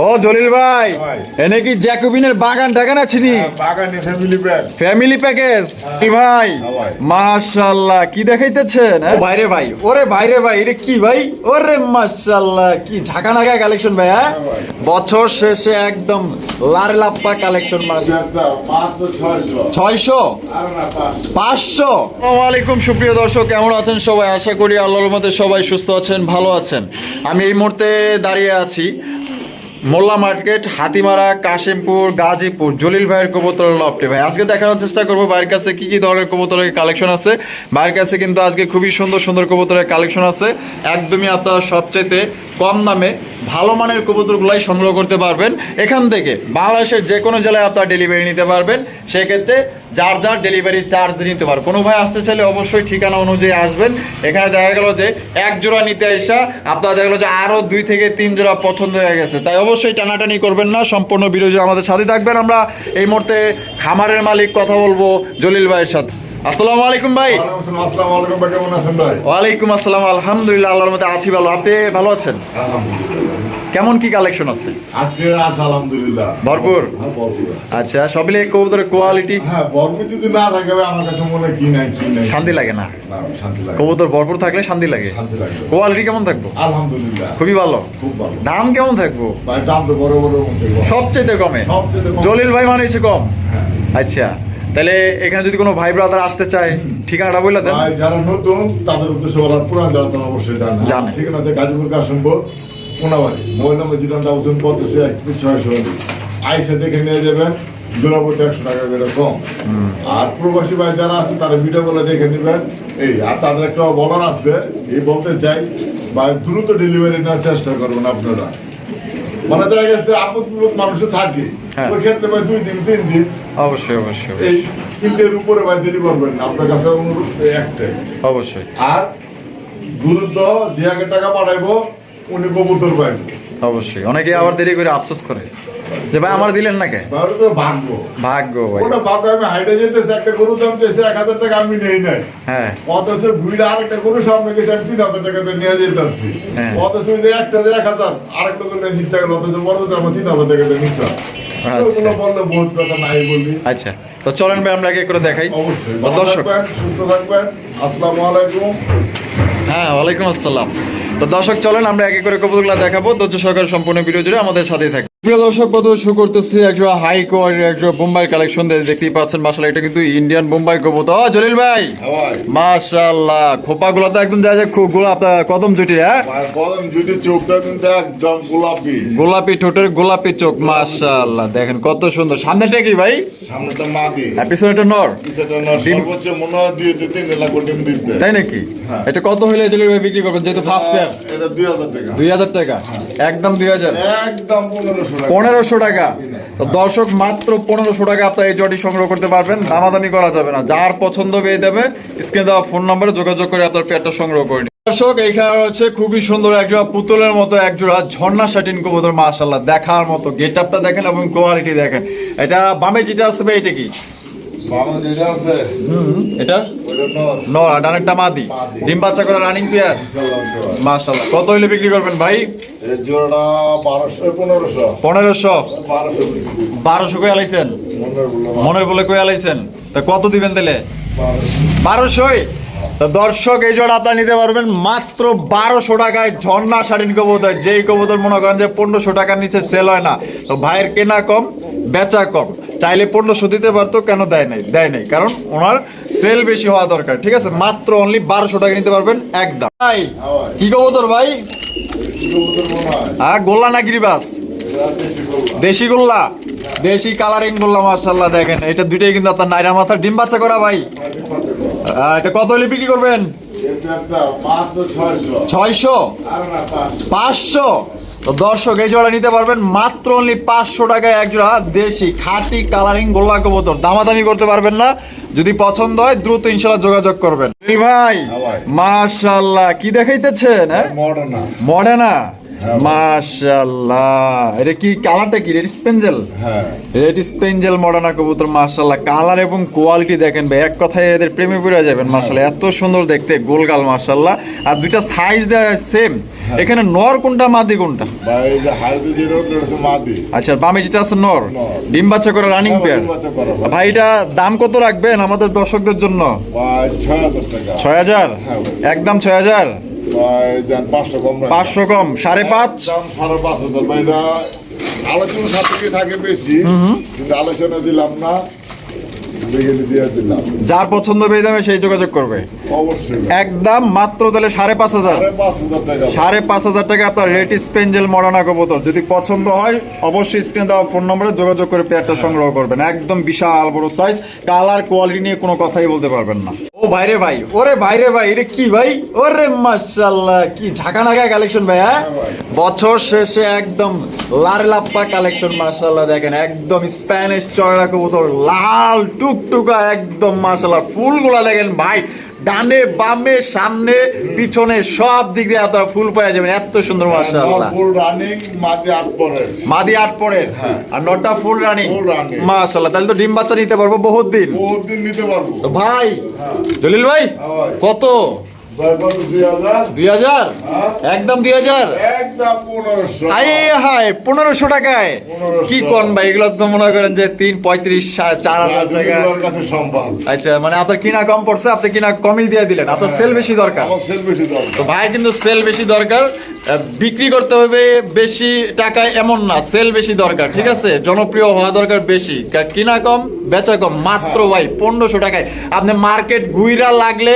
ও জলিল ভাই। এনে কি জ্যাকোবিনের বাগান টাগান আছে নি? বাগানে ফ্যামিলি প্যাকেজ ভাই? হ্যাঁ। মাশাআল্লাহ কি দেখাইতেছেন হ্যাঁ? বাইরে ভাই ওরে বাইরে ভাই এটা কি ভাই? ওরে মাশাআল্লাহ কি ঝাঁকা নাগা কালেকশন ভাই হ্যাঁ? হ্যাঁ বছর শেষে একদম লার লাপ্পা কালেকশন মাস মাত্র ছয়শো। ছয়শো? পাঁচশো। আসসালামাইকুম সুপ্রিয় দর্শক কেমন আছেন সবাই? আশা করি আল্লাহর মধ্যে সবাই সুস্থ আছেন ভালো আছেন। আমি এই মুহূর্তে দাঁড়িয়ে আছি মোল্লা মার্কেট, হাতিমারা, কাশিমপুর, গাজীপুর, জলিল ভাইয়ের কবুতরের লফটে। ভাই, আজকে দেখানোর চেষ্টা করব ভাইয়ের কাছে কী কী ধরনের কবুতরের কালেকশন আছে। ভাইয়ের কাছে কিন্তু আজকে খুবই সুন্দর সুন্দর কবুতরের কালেকশন আছে। একদমই আপনারা সবচাইতে কম দামে ভালো মানের কবুতরগুলাই সংগ্রহ করতে পারবেন। এখান থেকে বাংলাদেশের যে কোনো জেলায় আপনারা ডেলিভারি নিতে পারবেন। সেক্ষেত্রে যার যার ডেলিভারি চার্জ নিতে পারবেন। কোনো ভাই আসতে চাইলে অবশ্যই ঠিকানা অনুযায়ী আসবেন। এখানে দেখা গেল যে এক জোড়া নিতে আসা, আপনার দেখা গেলো যে আরও দুই থেকে তিন জোড়া পছন্দ হয়ে গেছে। তাই অবশ্যই টানাটানি করবেন না সম্পূর্ণ বিরোধী আমাদের সাথে থাকবেন আমরা। এই মুহূর্তে খামারের মালিক কথা বলব জলিল ভাইয়ের সাথে। আসসালামু আলাইকুম ভাই। ওয়ালাইকুম আসসালাম আলহামদুলিল্লাহ আল্লাহর মধ্যে আছি ভালো। আপনি ভালো আছেন? আলহামদুলিল্লাহ। কেমন কি কালেকশন আছে? আজকে আছে আলহামদুলিল্লাহ। ভরপুর? হ্যাঁ। আচ্ছা সবই কবুতরের কোয়ালিটি হ্যাঁ ভরপুর যদি না থাকে আমার কাছে মনে কি নাই কি নাই। শান্তি লাগে না? শান্তি লাগে। কবুতর ভরপুর থাকলে শান্তি লাগে। শান্তি লাগে। কোয়ালিটি কেমন থাকব? আলহামদুলিল্লাহ। খুবই ভালো। খুব ভালো। দাম কেমন থাকব? ভাই দাম তো বড় বড়। সবচেয়ে কমে? সবচেয়ে কম। জলিল ভাই মানে কম? হ্যাঁ। আচ্ছা তাহলে এখানে যদি কোনো ভাই ব্রাদার আসতে চায় ঠিকানাটা বলে দেন। ভাই যারা নতুন তাদের উদ্দেশ্য বলার পুরান যারা অবশ্যই জানে জানে। ঠিক আছে Gazipur Kashimpur. Konabari mobile number zero double পঁচাশি একত্রিশ ছয়শো আইসা দেখে নিয়ে যাবেন জোড়াপতি একশো টাকা করে কম। আর প্রবাসী ভাই যারা আছে তারা ভিডিও গুলো দেখে নেবেন। এই আর তাদের একটা বলার আসবে এই বলতে চাই বা দ্রুত ডেলিভারি নেওয়ার চেষ্টা করবেন আপনারা। মানে দেখা গেছে আপদ বিপদ থাকে। হ্যাঁ। ওই ক্ষেত্রে ভাই দুই দিন তিন দিন। অবশ্যই অবশ্যই এই তিনটের উপরে ভাই দেরি করবেন না। আপনার কাছে অনুরোধ একটাই। অবশ্যই। আর গুরুত্ব যে আগে টাকা পাঠাইবো উনি কবুতর পাইবো অবশ্যই। অনেকে আবার দেরি করে আফসোস করে। যে ভাই আমার দিলেন না কে? ভাগ্য। ভাগ্য ভাই। ওটা ভাগ্য আমি হাইটে যেতেছি একটা গরু দাম চেয়েছে এক হাজার টাকা আমি নেই নাই। হ্যাঁ। অথচ আরেকটা গরু সামনে গেছে আমি তিন হাজার টাকা দিয়ে নিয়ে যেতেছি। হ্যাঁ। অথচ ওই যে একটা যে এক হাজার আরেকটা করে নিয়ে জিততে গেল অথচ বড় তো আমার তিন হাজার টাকা দিয়ে নিতাম। আচ্ছা। আচ্ছা। তো চলেন ভাই আমরা আগে করে দেখাই। অবশ্যই। দর্শক। সুস্থ থাকবেন। আসসালামু আলাইকুম। হ্যাঁ ওয়ালাইকুম আসসালাম। তো দর্শক, চলেন আমরা একে করে কবুতরগুলো দেখাবো। ধৈর্য সহকারে সম্পূর্ণ ভিডিও জুড়ে আমাদের সাথেই থাকবে প্রিয় দর্শক কত শুরু করতেছি একটা হাই কোয়ালিটির একটা বোম্বাই কালেকশন দেখতেই পাচ্ছেন। মাসাল এটা কিন্তু ইন্ডিয়ান বোম্বাই কবুতর। ও, জলিল ভাই! মাশাআল্লাহ খোপাগুলো তো একদম দেখা যায় খুব গোলাপ কদম জুটি হ্যাঁ? কদম যদি চোখটা কিন্তু একদম গোলাপি। গোলাপি ঠোঁটের গোলাপি চোখ মাশাআল্লাহ দেখেন কত সুন্দর। সামনেটা কি ভাই? সামনেটা মাদি। আর পিছনেটা নর। সর্বোচ্চ মনে হয় দুই থেকে তিন লাখ ডিম দিতে। তাই নাকি? হ্যাঁ। এটা কত হলে জলিল ভাই বিক্রি করবেন? যেহেতু ফার্স্ট পেয়ার এটা দুই হাজার টাকা। দুই হাজার টাকা? একদম দুই হাজার? একদম পনেরোশো। টাকা পনেরোশো টাকা। দর্শক, মাত্র পনেরোশো টাকা আপনার এই জটি সংগ্রহ করতে পারবেন। দামাদামি করা যাবে না। যার পছন্দ পেয়ে দেবে স্ক্রিনে দেওয়া ফোন নম্বরে যোগাযোগ করে আপনার পেয়ারটা সংগ্রহ করে দর্শক, এইখানে রয়েছে খুবই সুন্দর একজোড়া পুতুলের মতো একজোড়া ঝর্ণা শাটিন কবুতর মাশাল্লাহ দেখার মতো গেট আপটা দেখেন এবং কোয়ালিটি দেখেন। এটা বামে যেটা আসবে, এটা কি? এটা? ওটা নর। নর আর ডানেরটা মাদি। ডিম বাচ্চা করে রানিং পেয়ার। মাশাল্লাহ। কত হইলে বিক্রি করবেন ভাই? পনেরোশো। বারোশো। কয়ে আলাইছেন? মনের বলে কয়ে আলাইছেন? তা কত দিবেন তাহলে? বারোশো। বারোশোই? দর্শক এই জোড়া আপনারা নিতে পারবেন মাত্র বারোশো টাকায় ঝর্ণা শাড়িন কবুতর। যেই কবুতর মনে করেন যে পনেরোশো টাকার নিচে সেল হয় না। তো ভাইয়ের কেনা কম বেচা কম। চাইলে পণ্য পনেরোশো দিতে পারতো কেন দেয় নাই? দেয় নাই কারণ ওনার সেল বেশি হওয়া দরকার ঠিক আছে? মাত্র অনলি বারোশো টাকা নিতে পারবেন একদম। ভাই কি কবুতর ভাই? কি কবুতর মনে হয় গোল্লা না গিরিবাস দেশি গোল্লা। দেশি কালারিং গোল্লা মার্শাল্লাহ দেখেন এটা দুইটাই কিন্তু আপনার নাইরা মাথা ডিম বাচ্চা করা ভাই। এটা কত হলে বিক্রি করবেন? এটা একটা মাত্র ছয়শো। পাঁচশো? তো দর্শক এই জোড়া নিতে পারবেন মাত্র অনলি পাঁচশো টাকায় এক জোড়া দেশি খাঁটি কালারিং গোল্লা কবুতর। দামাদামি করতে পারবেন না। যদি পছন্দ হয় দ্রুত ইনশাল্লাহ যোগাযোগ করবেন। ভাই হ্যাঁ। মাশাল্লাহ কি দেখাইতেছেন মরে মডার্ন। না মডার্না? হ্যাঁ। এটা কি কালারটা কি? রেড স্পেঞ্জেল হ্যাঁ। রেড স্পেঞ্জেল মডার্না কবুতর কালার এবং কোয়ালিটি দেখেন ভাই এক কথায় এদের প্রেমে পড়ে যাবেন মাশাল্লাহ এত সুন্দর দেখতে গোলগাল আর দুইটা সাইজ সেম এখানে নর কোনটা মাদি কোনটা? মাদি। আচ্ছা বামে যেটা আছে নর। ডিম বাচ্চা করে রানিং হ্যাঁ, পেয়ার ভাই। এটা দাম কত রাখবেন আমাদের দর্শকদের জন্য? ছয় হাজার টাকা। হ্যাঁ। একদম ছয় হাজার? পাঁচশো কম। পাঁচশো কম সাড়ে পাঁচ? দাম সাড়ে পাঁচ হাজার বা এটা আলোচনা সাপেক্ষে থাকে বেশি কিন্তু আলোচনা দিলাম না যার পছন্দ পেয়ে যাবে সেই যোগাযোগ করবে। একদম মাত্র তাহলে সাড়ে পাঁচ হাজার। সাড়ে পাঁচ হাজার টাকা। আপনার রেট স্পেঞ্জেল মডার্না কবুতর। যদি পছন্দ হয় অবশ্যই স্ক্রিনে দেওয়া ফোন নম্বরে যোগাযোগ করে পেয়ারটা সংগ্রহ করবেন। একদম বিশাল বড় সাইজ কালার কোয়ালিটি নিয়ে কোনো কথাই বলতে পারবেন না। ও ভাইরে ভাই ওরে ভাইরে ভাই এটা কি ভাই? ওরে মাশাল্লাহ কি ঝাঁকা নাগা কালেকশন ভাই হ্যাঁ? হ্যাঁ বছর শেষে একদম লার লাপ্পা কালেকশন মাশাল্লাহ দেখেন একদম স্প্যানিশ চড়া কবুতর লাল টুকটুকা একদম মাশাল্লাহ ফুলগুলা দেখেন ভাই ডানে বামে সামনে পিছনে সব দিক দিয়ে আপনারা ফুল পাওয়া যাবেন। এত সুন্দর মাশাল্লাহ ফুল রানিং মাঝে আট পরে মাদি আট পরের? আর নটা ফুল রানিং মাসাল্লাহ তাহলে তো ডিম বাচ্চা নিতে পারব বহুত দিন। বহুত দিন নিতে পারব। তো ভাই জলিল ভাই হ্যাঁ। কত ভাই। কত? দুই হাজার? হ্যাঁ। একদম দুই হাজার? একদম পনেরোশো। টাকায়? কি কোন ভাই এগুলো তো মনে করেন যে তিন পঁয়ত্রিশ চার হাজার টাকা। আচ্ছা মানে আপনার কিনা কম পড়ছে আপনি কিনা কমই দিয়ে দিলেন। আপনার সেল বেশি দরকার। তো ভাই কিন্তু সেল বেশি দরকার। বিক্রি করতে হবে বেশি টাকায় এমন না সেল বেশি দরকার ঠিক আছে? জনপ্রিয় হওয়া দরকার বেশি। কিনা কম বেচা কম। মাত্র ভাই পনেরোশো টাকায়। আপনি মার্কেট ঘুইরা লাগলে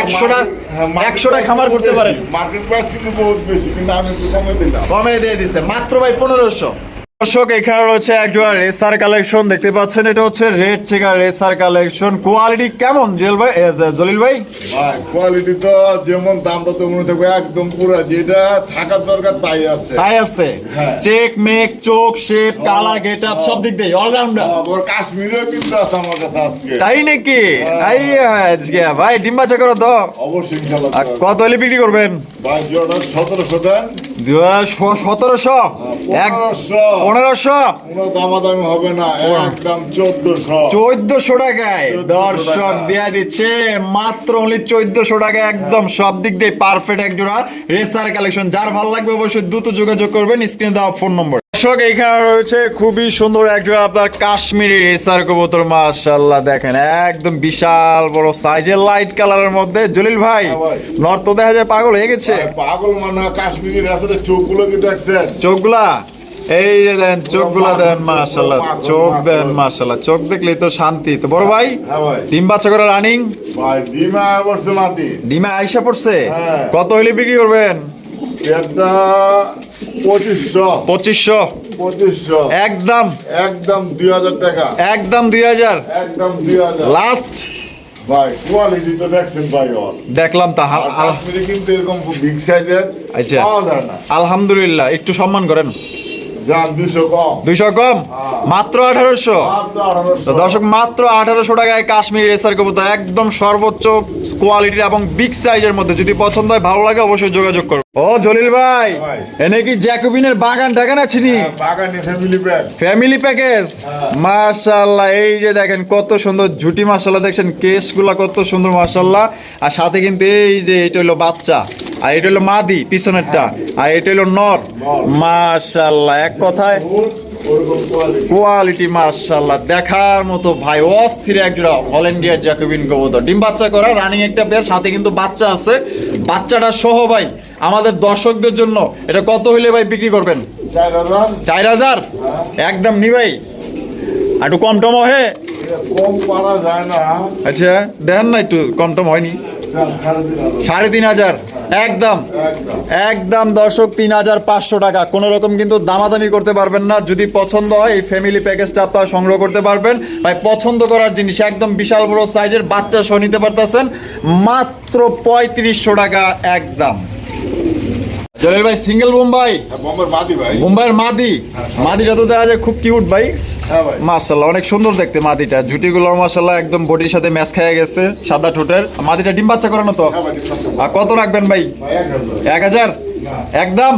একশোটা হ্যাঁ, market একশোটা খামার করতে পারেন। মার্কেট প্রাইস কিন্তু বহুত বেশি কিন্তু আমি কমে দিলাম। কমে দিয়ে দিছে। মাত্র ভাই পনেরোশো। দর্শক এখানে রয়েছে একজোড়া রেসার কালেকশন। দেখতে পাচ্ছেন এটা হচ্ছে red checker racer collection. Quality কেমন জুয়েল ভাই? জলিল ভাই? ভাই কোয়ালিটি তো যেমন দামটা তো মনে থাকবে একদম পুরো। যেটা থাকার দরকার তাই আছে। তাই আছে? হ্যাঁ। চেক মেক চোখ শেপ কালার গেট আপ সব দিক দিয়ে অলরাউন্ডার আবার কাশ্মীরেও কিন্তু আছে আমার কাছে আজকে। তাই নাকি? হ্যাঁ। তাই আজকে ভাই ডিম বাচ্চা করো তো অবশ্যই ইনশাল্লাহ আর কত হলে বিক্রি করবেন? সতেরোশো এক পনেরোশো। পনেরোশো? দামাদামি হবে না একদম চোদ্দশো। চোদ্দশো টাকায় দর্শক। দেয়া দিচ্ছে মাত্র অনলি চোদ্দশো টাকায় একদম সব দিক দিয়ে পারফেক্ট এক জোড়া রেসার কালেকশন যার ভালো লাগবে অবশ্যই দ্রুত যোগাযোগ করবেন স্ক্রিনে দেওয়া ফোন নম্বর দর্শক এখানে রয়েছে খুবই সুন্দর একজন আপনার কাশ্মীরি রেসার কবুতর মাশাল্লাহ দেখেন একদম বিশাল বড় সাইজের লাইট কালারের মধ্যে। জলিল ভাই হ্যাঁ ভাই। নর্থ তো দেখা যায় পাগল হয়ে গেছে। পাগল মানা কাশ্মীরের আসলে চোখগুলো কি দেখছেন? চোখগুলা? এই যে দেন চোখগুলা দেন মাশাল্লাহ চোখ দেন মাশাল্লাহ চোখ দেখলেই তো শান্তি। তো বড় ভাই হ্যাঁ ডিম বাচ্চা করে রানিং ভাই ডিমা বসছে মাটি। ডিমে আইসা পড়ছে? হ্যাঁ। কত হইলে বিক্রি করবেন? এটা পঁচিশশো। পঁচিশশো। পঁচিশশো। একদম। একদম দুই হাজার টাকা। একদম দুই হাজার। একদম দুই হাজার। লাস্ট ভাই কোয়ালিটি তো দেখছেন ভাই ওর দেখলাম তা কাশ্মীরে কিন্তু এরকম বিগ সাইজের আচ্ছা। পাওয়া যায় না। আলহামদুলিল্লাহ একটু সম্মান করেন। দুইশো কম। হ্যাঁ। মাত্র আঠারোশো? দর্শক মাত্র আঠারোশো টাকায় কাশ্মীর রেসার কবুতর একদম সর্বোচ্চ কোয়ালিটির এবং বিগ সাইজের মধ্যে। যদি পছন্দ হয় ভালো লাগে অবশ্যই যোগাযোগ করো ও জলিল ভাই। এনে কি জ্যাকোবিনের বাগান টাগান আছে নি? হ্যাঁ, ফ্যামিলি প্যাকেজ মাশাল্লাহ এই যে দেখেন কত সুন্দর ঝুটি মাশাল্লাহ দেখছেন কেসগুলা কত সুন্দর মাশাল্লাহ। আর সাথে কিন্তু এই যে এটা হলো বাচ্চা আর এটা হলো মাদি পিছনেরটা আর এটা হলো নর। মাশাল্লাহ এক কথায় কোয়ালিটি মাশাল্লাহ দেখার মতো ভাই অস্থির একজোড়া অল ইন্ডিয়ার জ্যাকোবিন কবুতর। ডিম বাচ্চা করা রানিং একটা পেয়ার সাথে কিন্তু বাচ্চা আছে। বাচ্চাটা সহ ভাই আমাদের দর্শকদের জন্য এটা কত হইলে ভাই বিক্রি করবেন? চার হাজার। একদম নি ভাই। একটু কম টম হে কম পারা যায় না। আচ্ছা দেন না একটু কম টম হয়নি সাড়ে তিন হাজার। একদম। একদম দর্শক, তিন হাজার পাঁচশো টাকা। কোনো রকম কিন্তু দামাদামি করতে পারবেন না। যদি পছন্দ হয়, এই ফ্যামিলি প্যাকেজটা আপনারা সংগ্রহ করতে পারবেন। ভাই, পছন্দ করার জিনিস, একদম বিশাল বড় সাইজের বাচ্চা সহ নিতে পারতেছেন। মাত্র পঁয়ত্রিশশো টাকা একদম। জলিল ভাই সিঙ্গেল বোম্বাই মুম্বাইয়ের বোম্বের মাদি? বোম্বাইয়ের মাদি মাদিটা তো দেখা যায় খুব কিউট ভাই। মাসাল্লাহ অনেক সুন্দর দেখতে মাদিটা। ঝুটিগুলো মাসাল্লাহ একদম বডির সাথে ম্যাচ খেয়ে গেছে সাদা ঠোঁটের। মাদিটা ডিম বাচ্চা করানো তো? হ্যাঁ কত রাখবেন ভাই, এক হাজার। একদম?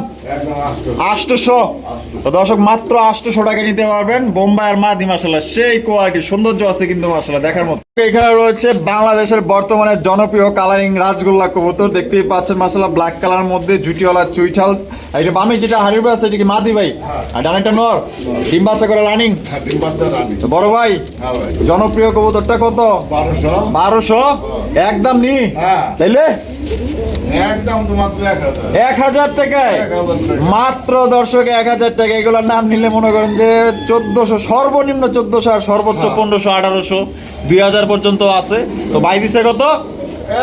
তো দর্শক মাত্র আটশোশো টাকা নিতে পারবেন। বোম্বাই আর মাদি মাসাল্লাহ সেই কোয়ালিটি সৌন্দর্য আছে কিন্তু মাসাল্লাহ দেখার মতো। এখানে রয়েছে বাংলাদেশের বর্তমানে জনপ্রিয় কালারিং রাজগোল্লা কবুতর। দেখতেই পাচ্ছেন মাসাল্লাহ ব্ল্যাক কালার মধ্যে জুটিওয়ালা চুইঠাল এটা বামে যেটা হারিবে আছে এটা কি মাদি ভাই? আর ডানেরটা নর? ডিম বাচ্চা করে রানিং হ্যাঁ বড় ভাই হ্যাঁ জনপ্রিয় কবুতরটা কত? বারোশো। বারোশো? একদম নি? হ্যাঁ। তাইলে? একদম তোমার এক হাজার এক হাজার টাকায়। মাত্র দর্শক এক হাজার টাকা এগুলোর নাম নিলে মনে করেন যে চোদ্দশো সর্বনিম্ন চোদ্দশো আর সর্বোচ্চ হ্যাঁ। পনেরোশো আঠারোশো দুই হাজার পর্যন্ত আছে। তো বাই দিছে কত?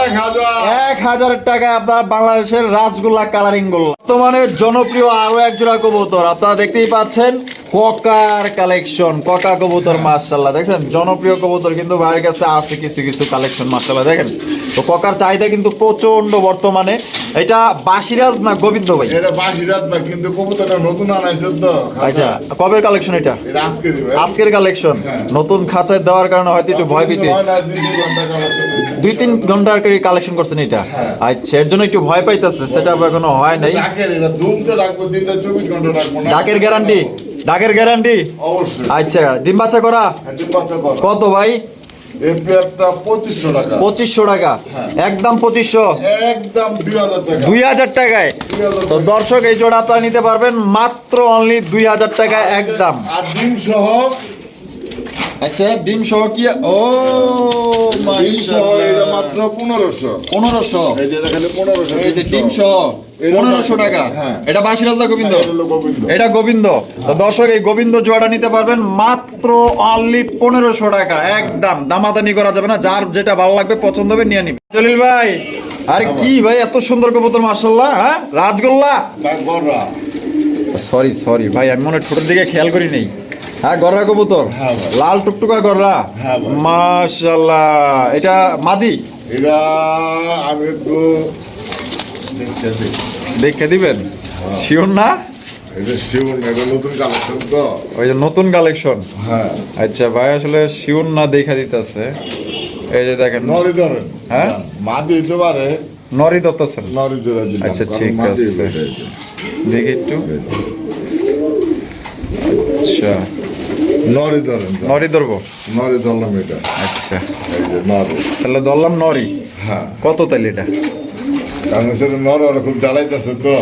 এক হাজার। এক হাজার টাকা আপনার বাংলাদেশের রাসগোল্লা কালারিং গোল্লা। বর্তমানে জনপ্রিয় আরও এক জোড়া কবুতর আপনারা দেখতেই পাচ্ছেন। ককার কালেকশন ককা কবুতর মার্শাল্লাহ দেখছেন? জনপ্রিয় কবুতর কিন্তু ভাইয়ের কাছে আছে কিছু কিছু কালেকশন মার্শাল্লাহ দেখেন? তো ককার চাহিদা কিন্তু প্রচণ্ড বর্তমানে। এটা বাসিরাজ না গোবিন্দ ভাই? এটা বাসি রাত না কিন্তু কবুতরটা নতুন আনাইছে তো আচ্ছা কবের কালেকশন এটা? এটা আজকে আজকের কালেকশন হ্যাঁ। নতুন খাঁচায় দেওয়ার কারণে হয়তো একটু ভয় পেতে। দুই তিন ঘণ্টার কালেকশন করছেন এটা? হ্যাঁ। আচ্ছা এর জন্য একটু ভয় পাইতেছে সেটা এখনও হয় নাই। ডাকের এটা দুমতে রাখব দিনটা চব্বিশ ঘণ্টা রাখব ডাকের গ্যারান্টি ডাকের গ্যারান্টি অবশ্যই। আচ্ছা ডিম বাচ্চা করা? হ্যাঁ, ডিম বাচ্চা করো। কত ভাই? এই পঁচিশশো টাকা। পঁচিশশো টাকা। হ্যাঁ। একদম পঁচিশশো? একদম দুই হাজার টাকা। দুই হাজার টাকায়? তো দর্শক এই জোড়া আপনারা নিতে পারবেন মাত্র অনলি দুই হাজার একদম। আর ডিম সহ আচ্ছা ডিম সহ কি? ও ডিম সহ এটা মাত্র পনেরোশো। পনেরোশো। এই যে পনেরোশো। এই যে ডিম সহ। এটা পনেরোশো টাকা। হ্যাঁ। এটা বাসিরাজ গোবিন্দ। এটা গোবিন্দ। তো দর্শক এই গোবিন্দ নিতে পারবেন মাত্র অনলি পনেরোশো টাকা। একদম করা যাবে না। যার যেটা ভালো লাগবে পছন্দ হবে নিয়ে নিবে। জলিল ভাই আরে কি ভাই। এত সুন্দর কবুতর মার্শাল্লাহ হ্যাঁ? রাজগোল্লা? সরি সরি ভাই আমি মনে হয় ঠোঁটের দিকে খেয়াল করি নেই। হ্যাঁ গররা কবুতর? হ্যাঁ লাল টুকটুকা গররা? হ্যাঁ। মাশাল্লাহ এটা মাদি? এটা আমি একটু দেখতে দিই দেখে দিবেন? শিওর না? কালেকশন তো। ওই যে নতুন কালেকশন হ্যাঁ। আচ্ছা ভাই আসলে শিওর না দেখা দিতেছে। এই যে দেখেন। নরি ধরেন হ্যাঁ? মাদি হইতে পারে। নরি নরি ধরে আচ্ছা, ঠিক আছে। দেখি একটু। আচ্ছা। নরি ধরেন নরি ধরবো নরি ধরলাম এটা আচ্ছা নরি। তাহলে ধরলাম নরি। হ্যাঁ। কত তাহলে এটা? নর ওরা খুব জ্বালাইতেছে তো।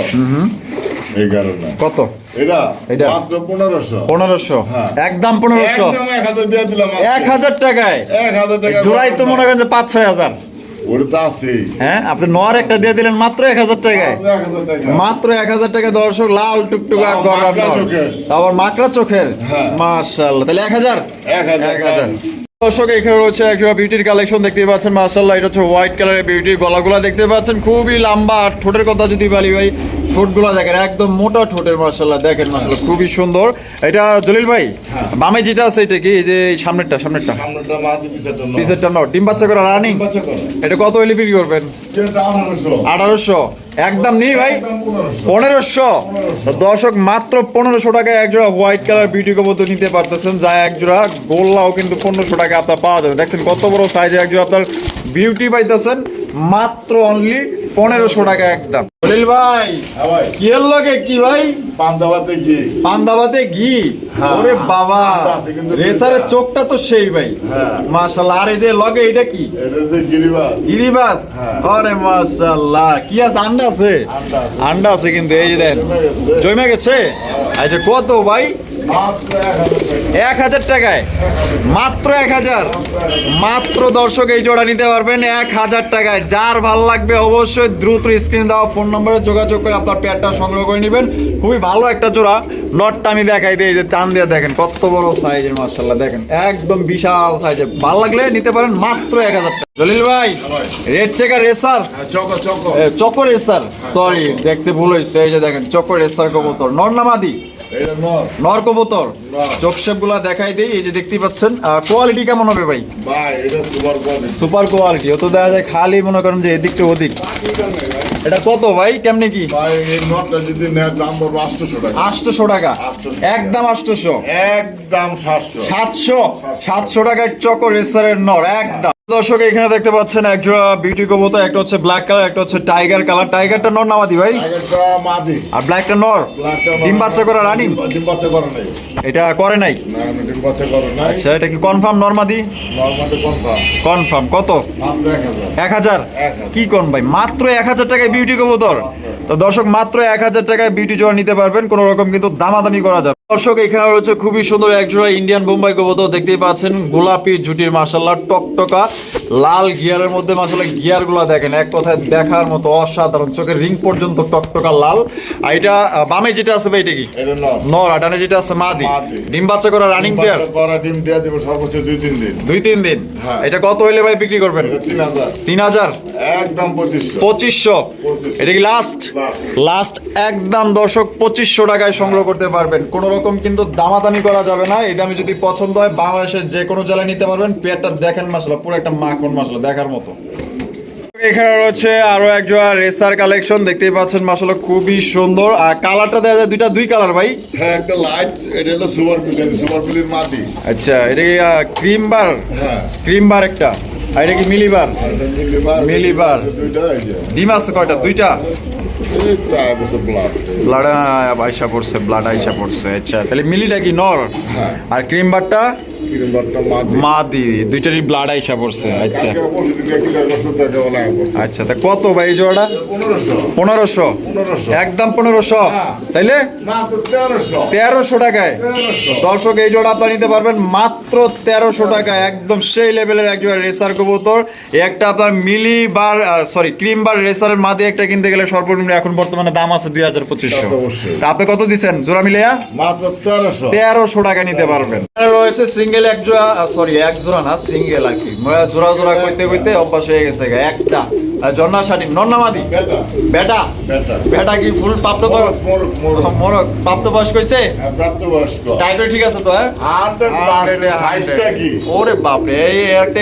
এই কারণে। কত? এটা এটা? মাত্র পনেরোশো। পনেরোশো? হ্যাঁ। একদম পনেরোশো? এক হাজার দিয়ে দিলাম এক হাজার টাকায়? এক হাজার টাকা জোড়াই তো মনে করেন যে পাঁচ ছয় হাজার। হ্যাঁ? আপনি নর একটা দিয়ে দিলেন মাত্র এক হাজার টাকায়। মাত্র এক হাজার টাকা। দর্শক লাল টুকটুকা। আবার মাকড়া চোখের। হ্যাঁ। মাশাল্লাহ তাহলে এক হাজার। এক হাজার। দর্শক এখানে রয়েছে একটা বিউটির কালেকশন দেখতে পাচ্ছেন। মাশাল্লাহ এটা হচ্ছে হোয়াইট কালারের বিউটির গলাগুলা দেখতে পাচ্ছেন। খুবই লম্বা আর ঠোঁটের কথা যদি বলি ভাই ঠোঁটগুলা দেখেন একদম মোটা ঠোঁটের মার্শাল্লাহ দেখেন মাশাল্লাহ খুবই সুন্দর। এটা জলিল ভাই হ্যাঁ। বামে যেটা আছে এটা কি? এই যে সামনেরটা সামনেরটা। পিসেরটা নট ডিম বাচ্চা করা রানিং বাচ্চা করো। এটা কত হইলে বিক্রি করবেন? আঠারোশো। একদম নেই ভাই পনেরোশো। দর্শক, মাত্র পনেরোশো টাকায় এক জোড়া হোয়াইট কালার বিউটি কবুতর নিতে পারতেছেন, যা একজোড়া গোল্লাও কিন্তু পনেরোশো টাকায় আপনার পাওয়া যাবে দেখছেন কত বড় সাইজে একজোড়া আপনার বিউটি পাইতেছেন, মাত্র অনলি পনেরোশো টাকা একদম ভাই হ্যাঁ কি এর লগে কি ভাই পান্তাভাতে ঘি। পান্দাবাতে ঘি হ্যাঁ। ওরে বাবা রেসারের চোখটা তো সেই ভাই হ্যাঁ। মাশাল্লাহ আর এই যে লগে এটা কি গিরিবাস। গিরিবাস হ্যাঁ। আরে মাশাআল্লাহ কি আছে আন্ডা আছে আন্ডা আছে। কিন্তু এই যে দেন জমে গেছে। আচ্ছা কত ভাই এক হাজার টাকায়। মাত্র এক হাজার। মাত্র দর্শক এই জোড়া নিতে পারবেন এক হাজার টাকায়। যার ভালো লাগবে অবশ্যই দ্রুত স্ক্রিন দেওয়া ফোন নম্বরে যোগাযোগ করে আপনার পেয়ারটা সংগ্রহ করে নেবেন। খুবই ভালো একটা জোড়া। নটটা আমি দেখাই দিই যে টান দিয়ে দেখেন কত বড় সাইজের মার্শাল্লাহ দেখেন একদম বিশাল সাইজের ভালো লাগলে নিতে পারেন মাত্র এক হাজার টাকা। জলিল ভাই। Red checker racer choco, choco. Racer sorry দেখতে ভুল হয়েছে এই যে দেখেন চকর রেসার কবুতর। নর্নামাদি নর। নর কবুতর। চোখগুলা দেখাই দিই এই যে দেখতেই পাচ্ছেন। কোয়ালিটি কেমন হবে ভাই? Super quality. ও তো দেখা যায় খালি মনে করেন যে এদিক ওদিক। এটা কত ভাই? কেমনে কি? 800 টাকা। আটশোশো টাকা? 800 একদম আটশোশো? একদম 700 সাতশো? সাতশো। টাকায় চকর রেসারের নর একদম। দর্শক এখানে দেখতে পাচ্ছেন একজোড়া বিউটি কবুতর একটা হচ্ছে ব্ল্যাক কালার একটা হচ্ছে টাইগার কালার টাইগারটা নর নামাদি ভাই? আর ব্ল্যাকটা নর? ডিম বাচ্চা করা রানিং? ডিম বাচ্চা করে নাই। এটা করে নাই? ডিম বাচ্চা করে নাই। আচ্ছা এটা কি কনফার্ম নর্মাদি কনফার্ম কনফার্ম কত? এক হাজার। এক হাজার। কি কোন ভাই? মাত্র এক হাজার টাকায় বিউটি কবুতর। তো দর্শক মাত্র এক হাজার টাকায় বিউটি জোড়া নিতে পারবেন কোনো রকম কিন্তু দামাদামি করা যাবে দর্শক এখানে রয়েছে খুবই সুন্দর এক জোড়া ইন্ডিয়ান বোম্বাই কবুতর দেখতেই পাচ্ছেন। গোলাপি জুটির মাসাল্লাহ টকটকা লাল গিয়ারের মধ্যে মাসাল্লাহ গিয়ারগুলা দেখেন। এক কথায় দেখার মতো অসাধারণ চোখের রিং পর্যন্ত টকটকা লাল। আর এটা বামে যেটা আছে ভাই এটা কি? নর। ডানে যেটা আছে মাদি। ডিম বাচ্চা করা রানিং পেয়ার ডিম দিয়ে দেবো সর্বোচ্চ দুই তিন দিন। দুই তিন দিন? হ্যাঁ। এটা কত হইলে ভাই বিক্রি করবেন? তিন হাজার। একদম পঁচিশশো। এটা কি লাস্ট লাস্ট একদম দর্শক পঁচিশশো টাকায় সংগ্রহ করতে পারবেন। কোনো রকম কিন্তু দামাদামি করা যাবে না। এই দামে যদি পছন্দ হয় বাংলাদেশের যে কোনো জেলায় নিতে পারবেন। পেয়ারটা দেখেন মাসলা পুরো একটা মাখন মাসলা দেখার মতো। এখানে রয়েছে আরও এক জোড়া রেসার কালেকশন দেখতেই পাচ্ছেন মাসালা খুবই সুন্দর। আর কালারটা দেওয়া যায় দুইটা দুই কালার ভাই। হ্যাঁ একটা লাইট এটা হলো সুপার সুপার পিলের মাটি আচ্ছা এটা কি ক্রিম বার হ্যাঁ। ক্রিম বার একটা। আর এটা কি মিলি বার এটা মিলিবার মিলিবার। ডিম আছে কয়টা? দুইটা? ব্লাড আইসা পড়ছে ব্লাড আইসা পড়ছে আচ্ছা। তাহলে মিলিটা কি নর? হ্যাঁ। আর ক্রিম বারটা মাদি দুইটারই ব্লাড আইসা পড়ছে আচ্ছা। আচ্ছা তা কত ভাই এই জোড়াটা? পনেরোশো। একদম পনেরোশো। তাইলে? তেরোশো টাকায়। দর্শক এই জোড়া আপনারা নিতে পারবেন মাত্র তেরোশো টাকা একদম সেই লেভেলের এক জোড়া রেসার কবুতর। একটা আপনার মিলি বার সরি ক্রিম বার রেসারের মাদি একটা কিনতে গেলে সর্বনিম্ন এখন বর্তমানে দাম আছে দুই হাজার পঁচিশশো। তা তো অবশ্যই। তা আপনি কত দিচ্ছেন জোড়া মিলিয়া? মাত্র তেরোশো। তেরোশো টাকা নিতে পারবেন। রয়েছে সিঙ্গেল এক জোড়া সরি এক জোড়া না সিঙ্গেল আর কি। জোড়া জোড়া কইতে কইতে অভ্যাস হয়ে গেছে একটা। জন্না শাড়ি নন্নামাদি? বেটা। বেটা? কি ফুল প্রাপ্ত মরক প্রাপ্ত হ্যাঁ, টাইটল ঠিক আছে তো হ্যাঁ? ওরে বাপরে এই একটা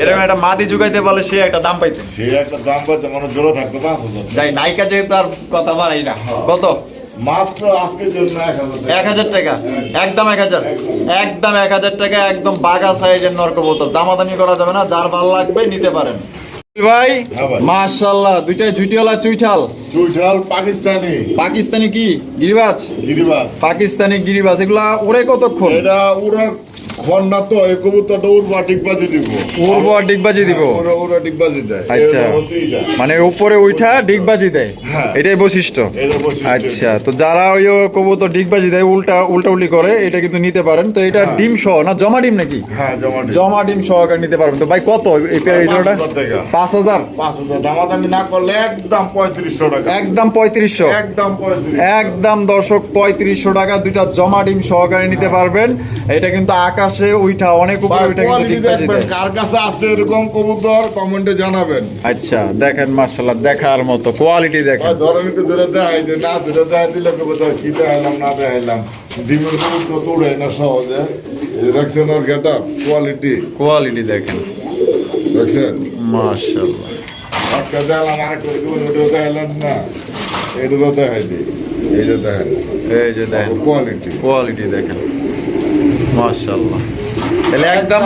এরকম একটা মাদি জুগাইতে পারলে সে একটা দাম পাইতে। সে একটা দাম পাইতে মানে জোরে থাকতো যাই নাইকা যেহেতু আর কথা বাড়াই না। কত মাত্র আজকের জন্য এক হাজার টাকা। এক হাজার টাকা? একদম এক হাজার? একদম এক হাজার টাকা একদম বাগা সাইজের নরক বোতল দামাদামি করা যাবে না যার ভালো লাগবে নিতে পারেন। ভাই? হ্যাঁ ভাই। মাশাল্লাহ দুইটা জুটিওয়ালা চুইঠাল। চুইঠাল পাকিস্তানি। পাকিস্তানি কি? গিরিবাজ? পাকিস্তানি গিরিবাজ এগুলা ওরে কতক্ষণ? এটা উড়ার খন্না তো এই কবুতরটা উড়বা ডিগবাজি দিব। উড়বো আর ডিগবাজি দিব? ওরা ওরা ডিগবাজি দেয়। আচ্ছা। মানে উপরে উঠা ডিগবাজি দেয়? হ্যাঁ। এটাই বৈশিষ্ট্য? আচ্ছা তো যারা ওই কবুতর ডিগবাজি দেয় উল্টা উল্টা উল্টি করে এটা কিন্তু নিতে পারেন। তো এটা ডিম সহ না জমা ডিম নাকি? হ্যাঁ জমা ডিম। জমা ডিম সহকারে নিতে পারবেন। তো ভাই কত এই পে- এই জোড়াটা পাঁচ হাজার? পাঁচ হাজার। দামাদামি না করলে একদম পঁয়ত্রিশশো টাকা। একদম পঁয়ত্রিশশো? একদম পঁয়ত্রিশ একদম দর্শক পঁয়ত্রিশশো টাকা দুইটা জমা ডিম সহকারে নিতে পারবেন। এটা কিন্তু আকাশে ওইটা অনেক উপরে ওইটা কিন্তু ডিগবাজি দেখবেন কার কাছে আছে এরকম কবুতর কমেন্টে জানাবেন। আচ্ছা দেখেন মার্শাল্লাহ দেখার মতো কোয়ালিটি দেখেন। ধরেন একটু ধরে দেখাই যে না ধরে দেখাই দিলে কবুতর কি দেখাইলাম না দেখাইলাম। ডিমের কবুতর তো উড়ে না সহজে। দেখছেন ওর গেট কোয়ালিটি কোয়ালিটি দেখেন। দেখছেন? মার্শাল্লাহ একটা দেখালাম আরেকটা ওটাও দেখাইলাম না। এটারও দেখাই দিই। এই যে দেখেন। এই যে দেখেন। কোয়ালিটি কোয়ালিটি দেখেন। মার্শাল্লাহ তাহলে একদম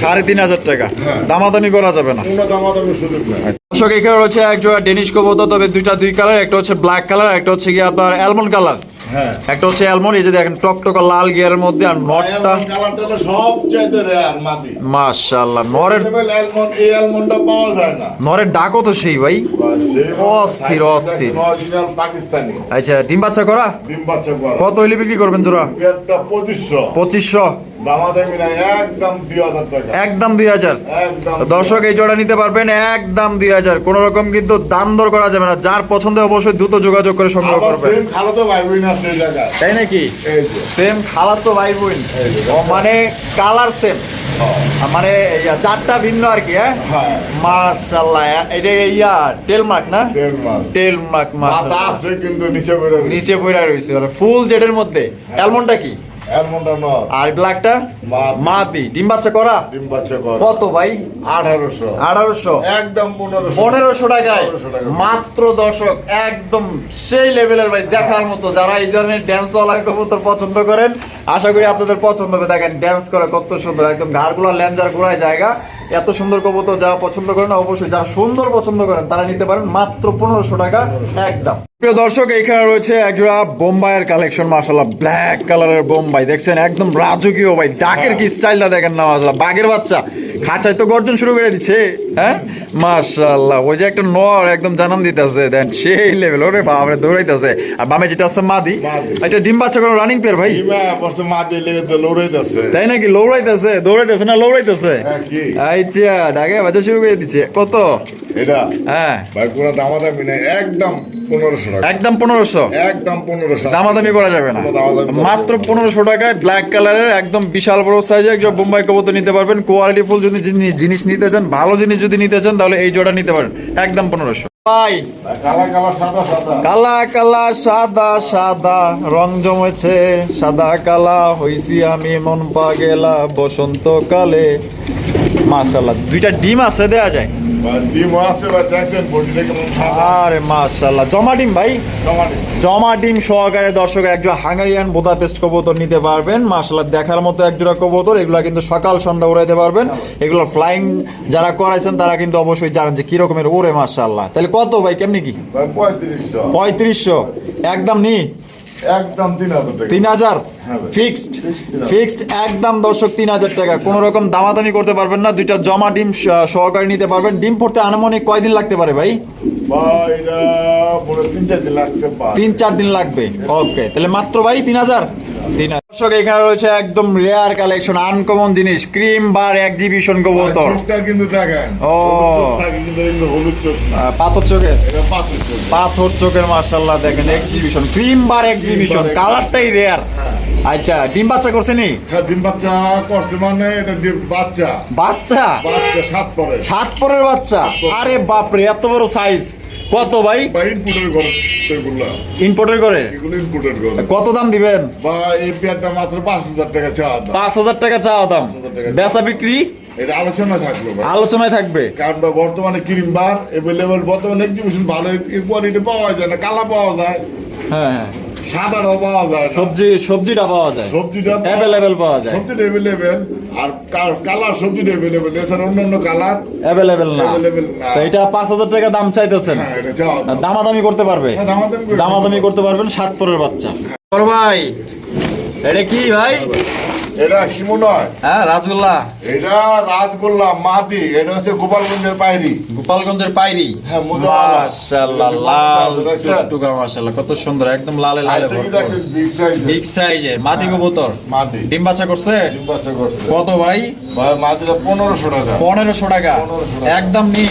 সাড়ে তিন হাজার টাকা। হ্যাঁ। দামাদামি করা যাবে না। কোনো দামাদামি সুযোগ নেই দর্শক এখানে রয়েছে এক জোড়া ডেনিশ কবুতর তবে দুইটা দুই কালার একটা হচ্ছে ব্ল্যাক কালার একটা হচ্ছে গিয়ে আপনার অ্যালমন্ড কালার হ্যাঁ। একটা হচ্ছে অ্যালমন্ড এই যে দেখেন টকটকা লাল গিয়ারের মধ্যে আর নটটা সবচাইতে রেয়ার মাদি। মাশাআল্লাহ নরের অ্যালমন্ড এই অ্যালমন্ডটা পাওয়া যায় না। নরের ডাকও তো সেই ভাই। অস্থির, অস্থির। পাকিস্তানি। আচ্ছা ডিম বাচ্চা করা? ডিম বাচ্চা করা। কত হইলে বিক্রি করবেন জোড়া? পঁচিশশো। একদম দুই হাজার দর্শক এই জোড়া নিতে পারবেন একদম দুই হাজার। কোন রকম কিন্তু দাম দর করা যাবে না যার পছন্দ অবশ্যই দ্রুত যোগাযোগ করে সংগ্রহ করবেন। তাই নাকি? সেম খালাতো ভাই বোন। মানে কালার সেম মানে চারটা ভিন্ন আর কি হ্যাঁ? হ্যাঁ। মাশাআল্লাহ এটা ইয়া না? কিন্তু নিচে পড়া রয়েছে। মানে ফুল জেডের মধ্যে। অ্যালমন্ডটা কি? অ্যালমন্ডা নর আর ব্ল্যাকটা মাদি। ডিম বাচ্চা করা? ডিম বাচ্চা কর। কত ভাই? আঠারোশো। আঠারোশো? একদম পনেরোশো। পনেরোশো টাকায়? পনেরোশো মাত্র দর্শক একদম সেই লেভেলের ভাই দেখার মতো। যারা এই ধরনের ড্যান্স ওয়ালা কবুতর পছন্দ করেন আশা করি আপনাদের পছন্দ হবে। দেখেন ড্যান্স করে কত সুন্দর। একদম ঘাড়গুলো ল্যাঞ্জার গোড়ায় জায়গা। এত সুন্দর কবুতর যারা পছন্দ করেন অবশ্যই যারা সুন্দর পছন্দ করেন তারা নিতে পারেন মাত্র পনেরোশো টাকা। একদম। প্রিয় দর্শক এখানে রয়েছে একজোড়া বোম্বাইয়ের কালেকশন মাসাল্লাহ ব্ল্যাক কালারের বোম্বাই। দেখছেন একদম রাজকীয় ভাই ডাকের কি স্টাইলটা দেখেন না মাসাল্লাহ বাঘের বাচ্চা। খাঁচায় তো গর্জন শুরু করে দিচ্ছে হ্যাঁ? মাশাল্লাহ ওই যে একটা নর একদম জানান দিতেছে দেন সেই লেভেল ওরে বাপরে দৌড়াইতেছে। আর বামে যেটা আছে মাদি। এটা ডিম বাচ্চা কোনো রানিং পেয়ার ভাই? লড়াই তাই নাকি লৌড়াইতেছে দৌড়াইতেছে না লৌড়াইতেছে? হ্যাঁ, কি? আচ্ছা ডাকে বাচ্চা শুরু করে দিচ্ছে কত? এটা? হ্যাঁ। ভাই কোনো দামাদামি নেই একদম পনেরোশো টাকা। একদম পনেরোশো? একদম পনেরোশো। দামাদামি করা যাবে না। মাত্র পনেরোশো টাকায় ব্ল্যাক কালারের একদম বিশাল বড় সাইজে একজন বোম্বাই কবুতর নিতে পারবেন। কোয়ালিটি ফুল যদি জিনিস নিতে চান ভালো জিনিস যদি নিতে চান তাহলে এই জোড়া নিতে পারেন। একদম পনেরোশো। ভাই কালা কালা সাদা সাদা। কালা কালা সাদা সাদা। রং জমেছে সাদা কালা। হইছি আমি মন পা গেলা বসন্তকালে। মাশাল্লাহ দুইটা ডিম আছে দেয়া যায়। আরে মাশাল্লাহ জমা ডিম ভাই? জমা ডিম। সহকারে দর্শক একজোড়া হাঙ্গারিয়ান বোদাপেস্ট কবুতর নিতে পারবেন। দেখার মতো একজোড়া কবুতর এগুলো কিন্তু সকাল সন্ধ্যা উড়াইতে পারবেন। এগুলো ফ্লাইং যারা করাইছেন তারা কিন্তু অবশ্যই জানেন যে কি রকমের ওরে মাশাল্লাহ তাহলে কত ভাই কেমনি কি? পঁয়ত্রিশশো। পঁয়ত্রিশশো। একদম নি? একদম তিন হাজার টাকা। তিন হাজার? হ্যাঁ ফিক্সড। ফিক্সড একদম দর্শক তিন হাজার টাকা। কোন রকম দামাদামি করতে পারবেন না। দুইটা জমা ডিম সহকারে নিতে পারবেন। ডিম পড়তে আনুমানিক কয়দিন লাগতে পারে ভাই? তিন চার দিন লাগবে। ওকে তাহলে মাত্র ভাই তিন হাজার? দর্শক এখানে রয়েছে একদম রেয়ার কালেকশন আনকমন জিনিস ক্রিম বার এক্সিবিশন কবুতর। চোখটা কিন্তু দেখেন ও। থাকে কিন্তু এটা হলুদ চোখ না। পাথর চোখের? এটা পাথর চোখ। পাথর চোখের দেখেন এক্সিবিশন ক্রিম বার এক্সিবিশন কালারটাই রেয়ার। আচ্ছা ডিম বাচ্চা করছে নি? হ্যাঁ ডিম বাচ্চা করছে মানে এটা ডিম বাচ্চা। বাচ্চা? বাচ্চা সাত পরে সাত পরের বাচ্চা? আরে বাপরে এত বড় সাইজ কত ভাই? বা ইনপুটের ঘর তো এগুলো ইম্পোর্টের করে এগুলো ইনপুটের ঘর। কত দাম দিবেন? বা এই পেয়ারটা মাত্র পাঁচ হাজার টাকা চাওয়া দাম। পাঁচ হাজার টাকা চাওয়া দাম। বেচা বিক্রি? এটা আলোচনা থাকল আলোচনায় থাকবে। কারণ বর্তমানে ক্রিম বার এভেলেবল বর্তমানে এক্সিবিশন ভালো কোয়ালিটি পাওয়া যায় না কালা পাওয়া যায়। হ্যাঁ হ্যাঁ। সাদাটাও পাওয়া যায় সবজি সবজিটা পাওয়া যায়। সবজিটা অ্যাভেলেবেল পাওয়া যায়। সবজিটা অ্যাভেলেবেল আর কালার সবজিটা অ্যাভেলেবেল এছাড়া অন্যান্য কালার অ্যাভেলেবেল না। এটা পাঁচ হাজার টাকা দাম চাইতেছেন। হ্যাঁ দামাদামি করতে পারবে। হ্যাঁ, দামাদামি দামাদামি করতে পারবেন সাত পরের বাচ্চা। বড় ভাই এটা কি ভাই? এটা নয় হ্যাঁ রাজগোল্লা। এটা রাজগোল্লা মাদি এটা হচ্ছে গোপালগঞ্জের পায়রি। গোপালগঞ্জের পাইরি হ্যাঁ, মোজাওয়ালা। মাশাআল্লাহ লাল টুকটুকা মাশাআল্লাহ কত সুন্দর একদম লালে লালে বিগ সাইজ। বিগ মাদি কবুতর। মাদি। ডিম বাচ্চা করছে? ডিম বাচ্চা করছে। কত ভাই? ভাই মাদিটা পনেরোশো টাকা। 1500 টাকা। একদম নি।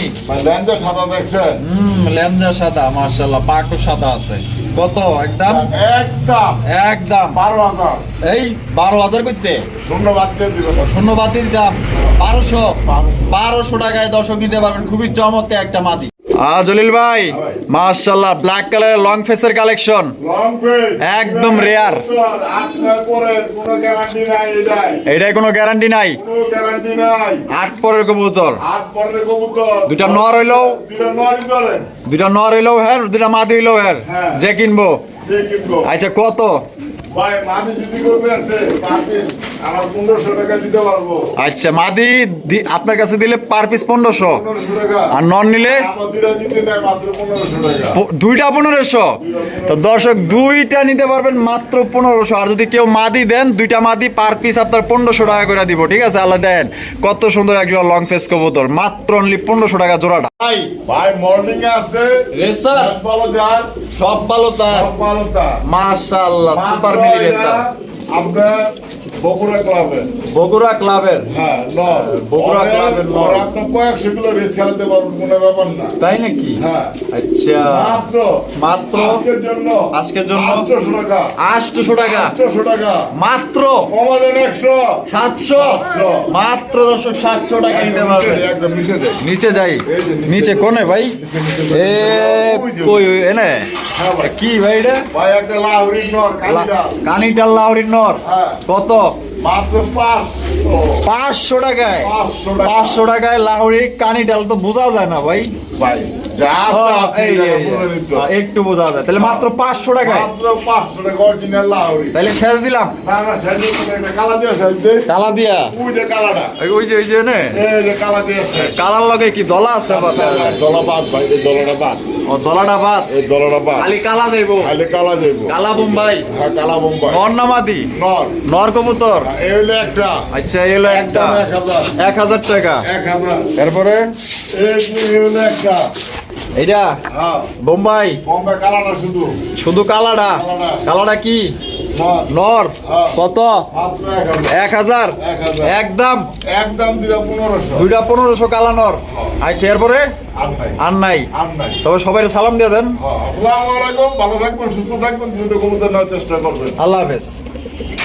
ল্যাঞ্জা সাদা দেখছেন? হম লেঞ্জা সাদা মাশাআল্লাহ পাকও সাদা আছে। কত? একদম? একদম। একদম। বারো হাজার। এই বারো হাজার করতে? শূন্য বাদ দিয়ে শূন্য বাদ দিয়ে দিতাম। বারোশো? বারো। বারোশো টাকায় দর্শক নিতে পারবেন। খুবই চমৎকার একটা মাদি। আ জলিল ভাই। মাশাআল্লাহ ব্ল্যাক কালারের লং ফেসের কালেকশন লং একদম নাই এটাই। কোনো গ্যারান্টি নাই? গ্যারান্টি নাই। আট পরের কবুতর। আট পরের কবুতর। দুইটা নর হইলেও দুইটা ধরেন দুইটা নর হ্যাঁ দুইটা মাদি হইলেও হ্যাঁ। হ্যাঁ। যে কিনবো। আচ্ছা কত? ভাই মাদি যদি করবে আছে? আমার পনেরোশো টাকা দিতে পারব। আচ্ছা মাদি আপনার কাছে দিলে পার পিস পনেরোশো। আর নন নিলে? দুইটা মাত্র পনেরোশো তো দর্শক দুইটা নিতে পারবেন মাত্র পনেরোশো। আর যদি কেউ মাদি দেন দুইটা মাদি পার পিস আপনার পনেরোশো টাকা করে দিব। ঠিক আছে আল্লাহ দেন। কত সুন্দর একজন লং ফেস কবুতর। মাত্র অনলি পনেরোশো টাকা জোড়াটা। ভাই ভাই মর্নিং এ আছে। রেসার ভালো যার সব ভালো তার। মাশাআল্লাহ সুপার মিলি রেসার আপনার বগুড়া ক্লাবের। বগুড়া ক্লাবের? হ্যাঁ নর। বগুড়া ক্লাবের নর। আপনার কয়েকশো কিলো রেস খেলাতে পারবেন কোনো ব্যাপার না। তাই নাকি? হ্যাঁ। আচ্ছা। মাত্র মাত্র? আজকের জন্য আজকের জন্য? আটশোশো টাকা। আটশোশো টাকা? আটশোশো টাকা। মাত্র? কমালেন একশো। সাতশো। মাত্র দর্শক সাতশো টাকা নিতে একদম পারবে। নিচে একদম নিচে দেয়। নিচে যাই। নিচে। কোনে ভাই। এ কই এনে? হ্যাঁ কি ভাই এটা? ভাই একটা লাহোরি নর কানিটাল লাউরির নর। হ্যাঁ। কত? পাঁচশো। টাকায়। 500 টাকা। পাঁচশো টাকায় লাহোরি কানি ডাল তো বোঝা যায় না ভাই। ভাই যা ও, আছে আছে, এই, এই জায়গায় এই, বলে নিতে এই, একটু বোঝা যায়। তাহলে মাত্র পাঁচশো মাত্র পাঁচশো টাকা অরিজিনাল লাহোরি তাহলে শেষ দিলাম। একটা কালা দিয়ে সাইজে কালা দিয়া? ওই যে কালাটা। ওই যে ওই যে নে? কালা দিয়ে কালার লগে কি দলা আছে দলা বাদ ভাই এই দলাটা বাদ। ও দলাটা বাদ? এই দলাটা বাদ। খালি কালা দেবো। খালি কালা দেবো। কালা বোম্বাই। হ্যাঁ কালা বোম্বাই। নর নামাদি। নর। নর কবুতর। এই হলো একটা। আচ্ছা এলো একটা একদম এক হাজার। টাকা। এক হাজার। তারপরে এই হলো একটা। এইটা হ্যাঁ। বোম্বাই। শুধু। শুধু কালাটা। কালাটা কি? নর। হ্যাঁ। কত? এক হাজার। এক হাজার? এক হাজার। একদম। একদম দুইটা পনেরোশো। কালা নর। আচ্ছা এরপরে? আর নাই। আর নাই। তবে সবাই সালাম দিয়ে দেন। হ্যাঁ, ভালো থাকবেন সুস্থ থাকবেন। দ্রুত নেওয়ার চেষ্টা করবেন। আল্লাহ হাফেজ।